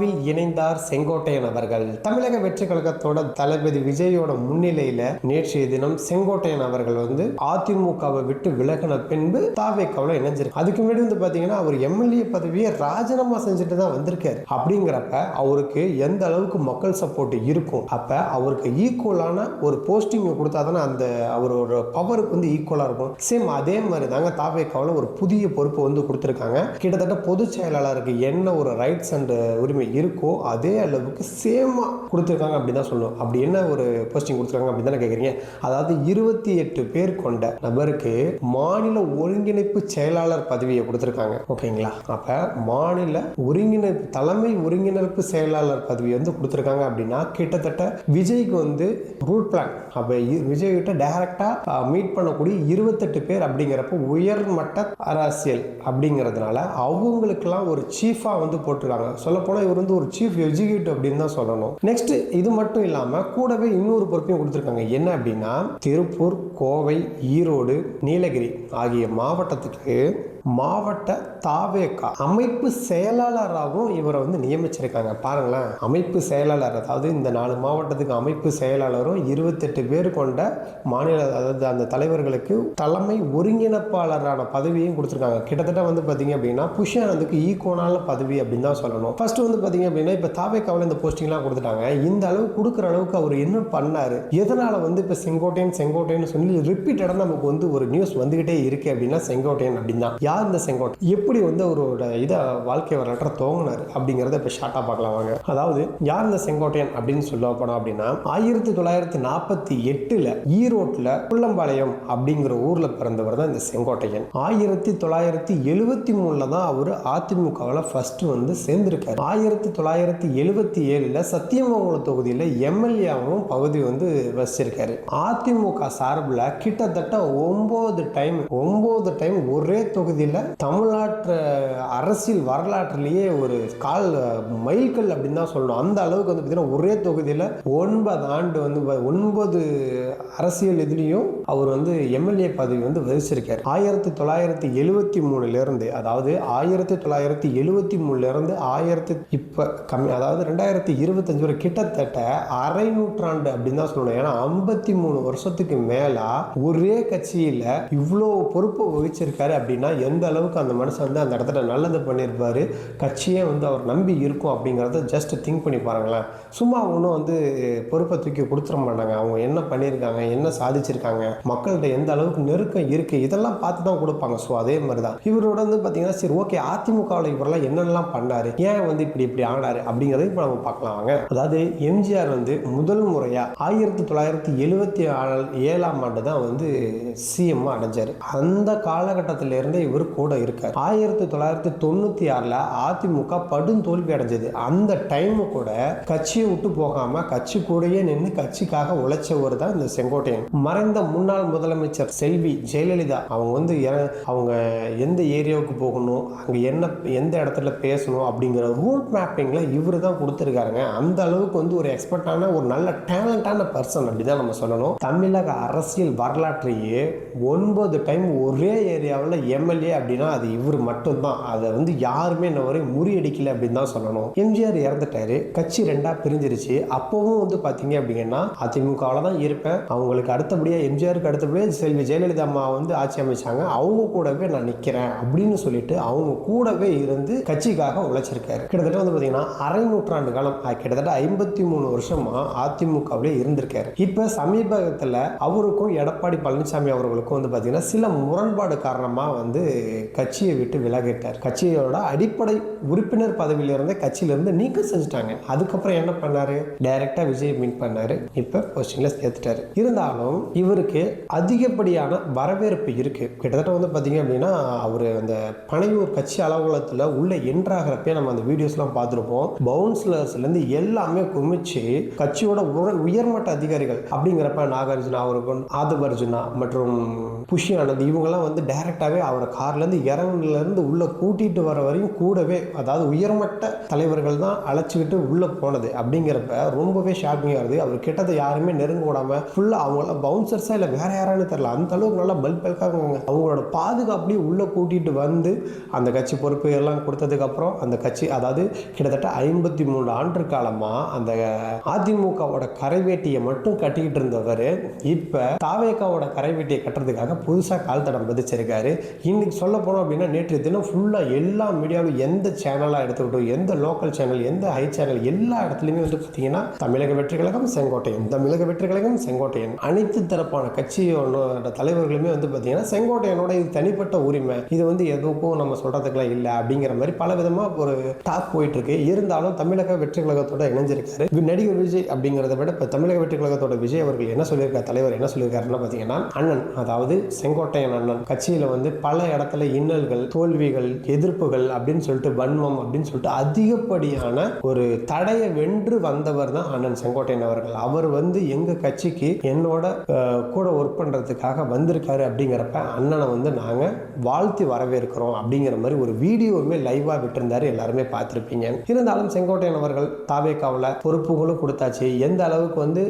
விழாவில் இணைந்தார் செங்கோட்டையன் அவர்கள். தமிழக வெற்றி கழகத்தோட தளபதி விஜயோட முன்னிலையில நேற்றைய தினம் செங்கோட்டையன் அவர்கள் வந்து அதிமுகவை விட்டு விலகின பின்பு தாவேக்காவில் இணைஞ்சிருக்கு அதுக்கு முன்னாடி வந்து பாத்தீங்கன்னா அவர் எம்எல்ஏ பதவியை ராஜினாமா செஞ்சுட்டு தான் வந்திருக்காரு. அப்படிங்கிறப்ப அவருக்கு எந்த அளவுக்கு மக்கள் சப்போர்ட் இருக்கும்? அப்ப அவருக்கு ஈக்குவலான ஒரு போஸ்டிங் கொடுத்தா தானே அந்த அவரோட பவருக்கு வந்து ஈக்குவலா இருக்கும். சேம் அதே மாதிரி தாங்க தாவேக்காவில் ஒரு புதிய பொறுப்பு வந்து கொடுத்துருக்காங்க. கிட்டத்தட்ட பொதுச் செயலாளருக்கு என்ன ஒரு ரைட்ஸ் அண்ட் உரிமை இருக்கோ அதே அளவுக்கு சேமாக கொடுத்துருக்காங்க அப்படி தான் சொல்லணும். அப்படி என்ன ஒரு போஸ்டிங் கொடுத்துருக்காங்க அப்படி தானே கேட்குறீங்க அதாவது இருபத்தி எட்டு பேர் கொண்ட நபருக்கு மாநில ஒருங்கிணைப்பு செயலாளர் பதவியை கொடுத்துருக்காங்க. ஓகேங்களா? அப்போ மாநில ஒருங்கிணைப்பு தலைமை ஒருங்கிணைப்பு செயலாளர் பதவி வந்து கொடுத்துருக்காங்க அப்படின்னா கிட்டத்தட்ட விஜய்க்கு வந்து ரூட் பிளான் அப்போ விஜய் கிட்ட டைரக்டாக மீட் பண்ணக்கூடிய இருபத்தெட்டு பேர் அப்படிங்கிறப்ப உயர்மட்ட அரசியல் அப்படிங்கிறதுனால அவங்களுக்கெல்லாம் ஒரு சீஃபாக வந்து போட்டிருக்காங்க. சொல்லப்போனால் இவர் வந்து ஒரு சீஃப் எக்ஸிக்யூட்டிவ் அப்படின்னு தான் சொல்லணும். நெக்ஸ்ட் இது மட்டும் இல்லாமல் கூடவே இன்னொரு பொறுப்பையும் கொடுத்துருக்காங்க. என்ன அப்படின்னா திருப்பூர் கோவை ஈரோடு நீலகிரி ஆகிய மாவட்டத்துக்கு மாவட்ட தாவேக்கா அமைப்பு செயலாளராகவும் இவரை வந்து நியமிச்சிருக்காங்க. பாருங்களேன். அமைப்பு செயலாளர் அதாவது இந்த நாலு மாவட்டத்துக்கு அமைப்பு செயலாளரும் இருபத்தெட்டு பேர் கொண்ட மாநில அதாவது அந்த தலைவர்களுக்கு தலைமை ஒருங்கிணைப்பாளரான பதவியும் கொடுத்துருக்காங்க. கிட்டத்தட்ட வந்து பார்த்தீங்க அப்படின்னா புஷ்யானந்துக்கு ஈக்குவலான பதவி அப்படின்னு தான் சொல்லணும். ஃபர்ஸ்ட் வந்து பார்த்தீங்க அப்படின்னா இப்போ தாவேக்காவில் இந்த போஸ்டிங்லாம் கொடுத்துட்டாங்க. இந்த அளவு கொடுக்குற அளவுக்கு அவர் என்ன பண்ணார்? எதனால் வந்து இப்போ செங்கோட்டையன் செங்கோட்டையன் சொல்லி ரிப்பீட்டடாக நமக்கு வந்து ஒரு நியூஸ் வந்துக்கிட்டே இருக்கு அப்படின்னா செங்கோட்டையன் அப்படின்னா. யார் இந்த செங்கோட்டை? எப்படி வந்து அவரோட இதை வாழ்க்கை வரலாற்றை துவங்கினார்? அப்படிங்கிறத இப்போ ஷார்ட்டாக பார்க்கலாம் வாங்க. அதாவது யார் இந்த செங்கோட்டையன் அப்படின்னு சொல்ல போனோம் அப்படின்னா ஆயிரத்தி தொள்ளாயிரத்தி நாற்பத்தி எட்டில் ஈரோட்டில் புள்ளம்பாளையம் அப்படிங்கிற ஊரில் பிறந்தவர் தான் இந்த செங்கோட்டையன். ஆயிரத்தி தொள்ளாயிரத்தி எழுபத்தி மூணில் தான் அவர் அதிமுகவில் ஃபர்ஸ்ட் வந்து சேர்ந்திருக்காரு. ஆயிரத்தி தொள்ளாயிரத்தி எழுபத்தி ஏழில் சத்தியமங்கலம் தொகுதியில் எம்எல்ஏவும் பகுதி வந்து வசிச்சிருக்காரு அதிமுக சார்பில் கிட்டத்தட்ட ஒம்பது டைம் ஒன்பது டைம் ஒரே தொகுதி பகுதியில் தமிழ்நாட்டு அரசியல் வரலாற்றிலேயே ஒரு கால் மைல்கல் அப்படின்னு தான் சொல்லணும். அந்த அளவுக்கு வந்து பார்த்தீங்கன்னா ஒரே தொகுதியில் ஒன்பது ஆண்டு வந்து ஒன்பது அரசியல் இதுலேயும் அவர் வந்து எம்எல்ஏ பதவி வந்து வகிச்சிருக்கார். ஆயிரத்தி தொள்ளாயிரத்தி எழுவத்தி மூணுலேருந்து அதாவது ஆயிரத்தி தொள்ளாயிரத்தி எழுவத்தி மூணுலேருந்து ஆயிரத்தி இப்போ கம்மி அதாவது ரெண்டாயிரத்தி இருபத்தஞ்சு வரை கிட்டத்தட்ட அரை நூற்றாண்டு அப்படின்னு தான் சொல்லணும். ஏன்னா ஐம்பத்தி மூணு வருஷத்துக்கு மேலே ஒரே கட்சியில் இவ்வளோ பொறுப்பு வகிச்சிருக்காரு அப்படின்னா எந்த அளவுக்கு அந்த மனுஷன் வந்து அந்த இடத்துல நல்லது பண்ணியிருப்பார் கட்சியே வந்து அவர் நம்பி இருக்கும் அப்படிங்கிறத ஜஸ்ட் திங்க் பண்ணி பாருங்களேன். சும்மா ஒன்றும் வந்து பொறுப்பை தூக்கி கொடுத்துட மாட்டாங்க. அவங்க என்ன பண்ணியிருக்காங்க என்ன சாதிச்சிருக்காங்க மக்கள்கிட்ட எந்த அளவுக்கு நெருக்கம் இருக்கு இதெல்லாம் பார்த்து தான் கொடுப்பாங்க. ஸோ அதே மாதிரி தான் இவரோட வந்து பார்த்தீங்கன்னா சரி ஓகே அதிமுகவில் இவரெல்லாம் என்னென்னலாம் பண்ணாரு ஏன் வந்து இப்படி இப்படி ஆனாரு அப்படிங்கிறத இப்போ நம்ம பார்க்கலாம் வாங்க. அதாவது எம்ஜிஆர் வந்து முதல் முறையாக ஆயிரத்தி தொள்ளாயிரத்தி எழுபத்தி ஏழாம் ஆண்டு தான் வந்து சிஎம்மாக அடைஞ்சார். அந்த காலகட்டத்தில இருந்தே இவர் கூட இருக்கார். ஆயிரத்தி தொள்ளாயிரத்தி தொண்ணூற்றி ஆறில் அதிமுக படும் தோல்வி அடைஞ்சது. அந்த டைமு கூட கட்சியை விட்டு போகாம கட்சி கூடயே நின்று கட்சிக்காக உழைச்சவர் தான் இந்த செங்கோட்டையன். மறைந்த முன்னாள் முதலமைச்சர் செல்வி ஜெயலலிதா அவங்க வந்து அவங்க எந்த ஏரியாவுக்கு போகணும் அங்கே என்ன எந்த இடத்துல பேசணும் அப்படிங்கிற ரூட் மேப்பிங்கில் இவர் தான் கொடுத்துருக்காருங்க. அந்த அளவுக்கு வந்து ஒரு எக்ஸ்பர்ட்டான ஒரு நல்ல டேலண்டான பர்சன் அப்படிதான் நம்ம சொல்லணும். தமிழக அரசியல் வரலாற்றையே ஒன்பது டைம் ஒரே ஏரியாவில் எம்எல்ஏ அப்படின்னா அது இவர் மட்டும்தான். அதை வந்து யாருமே இன்ன வரையும் முறியடிக்கல அப்படின்னு தான் சொல்லணும். எம்ஜிஆர் இறந்துட்டாரு. கட்சி ரெண்டா பிரிஞ்சிருச்சு. அப்பவும் வந்து பார்த்தீங்க அப்படிங்கன்னா அதிமுகவில் தான் இருப்பேன். அவங்களுக்கு அடுத்தபடியாக எம்ஜிஆருக்கு அடுத்தபடியாக செல்வி ஜெயலலிதா அம்மா வந்து ஆட்சி அமைச்சாங்க. அவங்க கூடவே நான் நிற்கிறேன் அப்படின்னு சொல்லிட்டு அவங்க கூடவே இருந்து கட்சிக்காக உழைச்சிருக்காரு. கிட்டத்தட்ட வந்து பார்த்தீங்கன்னா அரை நூற்றாண்டு காலம் கிட்டத்தட்ட ஐம்பத்தி மூணு வருஷமா அதிமுகவிலே இருந்திருக்காரு. இப்போ சமீபத்தில் அவருக்கும் எடப்பாடி பழனிசாமி அவர்களுக்கும் வந்து பார்த்தீங்கன்னா சில முரண்பாடு காரணமாக வந்து கட்சியை விட்டு விலகிட்டார். கட்சியோட அடிப்படை உறுப்பினர் பதவியிலிருந்து கட்சியிலிருந்து நீக்கம் செஞ்சுட்டாங்க. அதுக்கப்புறம் என்ன பண்ணாரு? டைரக்டா விஜய் மீட் பண்ணாரு. இப்போ போஸ்டிங்ல சேர்த்துட்டாரு. இருந்தாலும் இவருக்கு அதிகப்படியான வரவேற்பு இருக்கு. கிட்டத்தட்ட வந்து பார்த்தீங்க அப்படின்னா அவர் அந்த பனையூர் கட்சி அலுவலகத்தில் உள்ள என்ட்ராகிறப்பே நம்ம அந்த வீடியோஸ்லாம் பார்த்துருப்போம். பவுன்சிலர்ஸ்லேருந்து எல்லாமே குமிச்சு கட்சியோட உயர்மட்ட அதிகாரிகள் அப்படிங்கிறப்ப நாகார்ஜுனா அவருக்கும் ஆதவ் அர்ஜுனா மற்றும் புஷி ஆனது இவங்கெல்லாம் வந்து டைரெக்டாகவே அவரை கார்லேருந்து இறங்குலேருந்து உள்ளே கூட்டிகிட்டு வர வரையும் கூடவே அதாவது உயர்மட்ட தலைவர்கள் தான் அழைச்சிக்கிட்டு உள்ளே போனது அப்படிங்கிறப்ப ரொம்பவே ஷாக்கிங்காக இருக்குது அவர் கிட்டத்தை யாருமே நெருங்க விடாமல் ஃபுல்லாக அவங்களாம் பவுன்சர்ஸாக இல்லை வேறு யாரான்னு தெரில அந்த அளவுக்கு நல்லா பல்க் பல்காக அவங்களோட பாதுகாப்புலேயே உள்ளே கூட்டிகிட்டு வந்து அந்த கட்சி பொறுப்பு எல்லாம் கொடுத்ததுக்கப்புறம் அந்த கட்சி அதாவது கிட்டத்தட்ட ஐம்பத்தி மூணு ஆண்டு காலமாக அந்த அதிமுகவோட கரைவேட்டியை மட்டும் கட்டிக்கிட்டு இருந்தவர். இப்போ தாவேக்காவோட கரைவேட்டியை கட்டுறதுக்காக புதுசாக கால் தடம் பதிச்சிருக்காரு. இன்றைக்கி சொல்ல போனோம் அப்படின்னா நேற்று தினம் ஃபுல்லாக எல்லா மீடியாவிலும் எந்த சேனலாக எடுத்துக்கிட்டோம் எந்த லோக்கல் சேனல் எந்த ஹை சேனல் எல்லா இடத்துலையுமே வந்து பார்த்தீங்கன்னா தமிழக வெற்றி கழகம் செங்கோட்டையன். தமிழக வெற்றி கழகம் செங்கோட்டையன். அனைத்து தரப்பான கட்சியோட தலைவர்களுமே வந்து பார்த்தீங்கன்னா செங்கோட்டையனோட இது தனிப்பட்ட உரிமை. இது வந்து எதுக்கும் நம்ம சொல்கிறதுக்கெல்லாம் இல்லை அப்படிங்கிற மாதிரி பல விதமாக ஒரு டாக் போயிட்டுருக்கு. இருந்தாலும் தமிழக வெற்றி கழகத்தோட இணைஞ்சிருக்காரு. நடிகர் விஜய் அப்படிங்கிறத விட இப்போ தமிழக வெற்றி கழகத்தோட விஜய் அவர்கள் என்ன சொல்லியிருக்கார் தலைவர் என்ன சொல்லியிருக்காருன்னா பார்த்தீங்கன்னா அண்ணன் அதாவது செங்கோட்டையன் அண்ணன் கட்சியில் வந்து பல இடத்துல இன்னல்கள் தோல்விகள் எதிர்ப்புகள் அப்படின்னு சொல்லிட்டு வன்மம் அப்படின்னு சொல்லிட்டு அதிகப்படியான ஒரு தடையை வென்று வந்தவர் தான் அண்ணன் செங்கோட்டையன் அவர்கள். அவர் வந்து எங்கள் கட்சிக்கு என்னோட கூட ஒர்க் பண்ணுறதுக்காக வந்திருக்காரு அப்படிங்கிறப்ப அண்ணனை வந்து நாங்கள் வாழ்த்தி வரவேற்கிறோம் அப்படிங்கிற மாதிரி ஒரு வீடியோவுமே லைவாக விட்டிருந்தாரு எல்லாருமே பார்த்துருப்பீங்க. இருந்தாலும் செங்கோட்டையன் அவர்கள் தாவேக்காவில் பொறுப்புகளும் கொடுத்தாச்சு. எந்த அளவுக்கு வந்து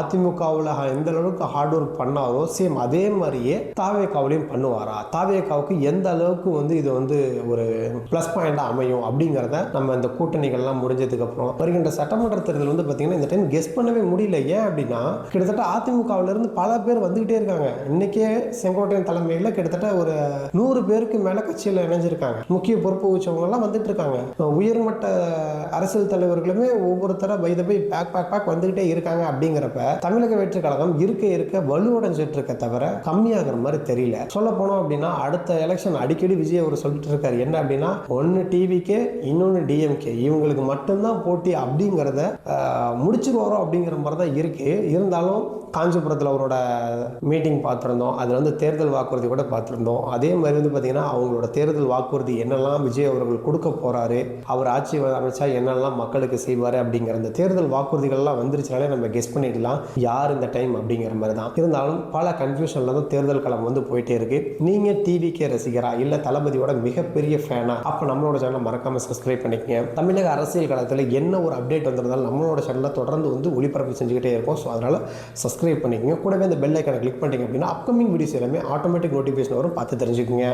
அதிமுகவில் எந்த அளவுக்கு ஹார்ட் ஒர்க் பண்ணாரோ சேம் அதே மாதிரி மாதிரியே தாவேக்காவிலையும் பண்ணுவாரா? தாவேக்காவுக்கு எந்த அளவுக்கு வந்து இது வந்து ஒரு ப்ளஸ் பாயிண்டாக அமையும் அப்படிங்கிறத நம்ம இந்த கூட்டணிகள்லாம் முடிஞ்சதுக்கப்புறம் வருகின்ற சட்டமன்ற தேர்தல் வந்து பார்த்தீங்கன்னா இந்த டைம் கெஸ் பண்ணவே முடியல. ஏன் அப்படின்னா கிட்டத்தட்ட அதிமுகவிலேருந்து பல பேர் வந்துகிட்டே இருக்காங்க. இன்னைக்கே செங்கோட்டையன் தலைமையில் கிட்டத்தட்ட ஒரு நூறு பேருக்கு மேலே கட்சியில் இணைஞ்சிருக்காங்க. முக்கிய பொறுப்பு வச்சவங்கெல்லாம் வந்துட்டு இருக்காங்க உயர்மட்ட அரசியல் தலைவர்களுமே ஒவ்வொருத்தர பை பேக் பேக் பேக் வந்துகிட்டே இருக்காங்க அப்படிங்கிறப்ப தமிழக வெற்றி கழகம் இருக்க இருக்க வலுவடைஞ்சிட்டு இருக்க தவிர கம்மி கம்மியாகிற மாதிரி தெரியல. சொல்ல போனோம் அப்படின்னா அடுத்த எலெக்ஷன் அடிக்கடி விஜய் அவர் சொல்லிட்டு இருக்காரு என்ன அப்படின்னா ஒன்று டிவிக்கே இன்னொன்று டிஎம்கே இவங்களுக்கு மட்டும்தான் போட்டி அப்படிங்கிறத ஆஹ், முடிச்சிருவாரோ அப்படிங்கிற மாதிரி தான் இருக்கு. இருந்தாலும் காஞ்சிபுரத்தில் அவரோட மீட்டிங் பார்த்துருந்தோம். அதில் வந்து தேர்தல் வாக்குறுதி கூட பார்த்துருந்தோம். அதே மாதிரி வந்து பார்த்தீங்கன்னா அவங்களோட தேர்தல் வாக்குறுதி என்னெல்லாம் விஜய் அவர்கள் கொடுக்க போறாரு அவர் ஆட்சி அமைச்சா என்னெல்லாம் மக்களுக்கு செய்வார் அப்படிங்கிற அந்த தேர்தல் வாக்குறுதிகள்லாம் வந்துருச்சுனாலே நம்ம கெஸ் பண்ணிடலாம். யார் இந்த டைம் அப்படிங்கிற மாதிரி தான். இருந்தாலும் பல கன்ஃபியூஷனில் தான் தேர்தல் களம் வந்து போயிட்டே இருக்கு. நீங்கள் டிவிக்கே ரசிகரா? இல்லை தளபதியோட மிகப்பெரிய ஃபேனா அப்போ நம்மளோட சேனலை மறக்காம சப்ஸ்கிரைப் பண்ணிக்கங்க. தமிழக அரசியல் களத்தில் என்ன ஒரு அப்டேட் வந்திருந்தாலும் நம்மளோட சேனலில் தொடர்ந்து வந்து ஒளிபரப்பு செஞ்சுக்கிட்டே இருக்கும். ஸோ அதனால் சப்ஸ்கிரைப் பண்ணிக்கங்க. கூடவே இந்த பெல் ஐக்கனை கிளிக் பண்ணிட்டீங்க அப்படின்னா அப்கமிங் வீடியோஸ் எல்லாமே ஆட்டோமேட்டிக் நோட்டிஃபிகேஷன் வரும். பார்த்து தெரிஞ்சுக்கோங்க.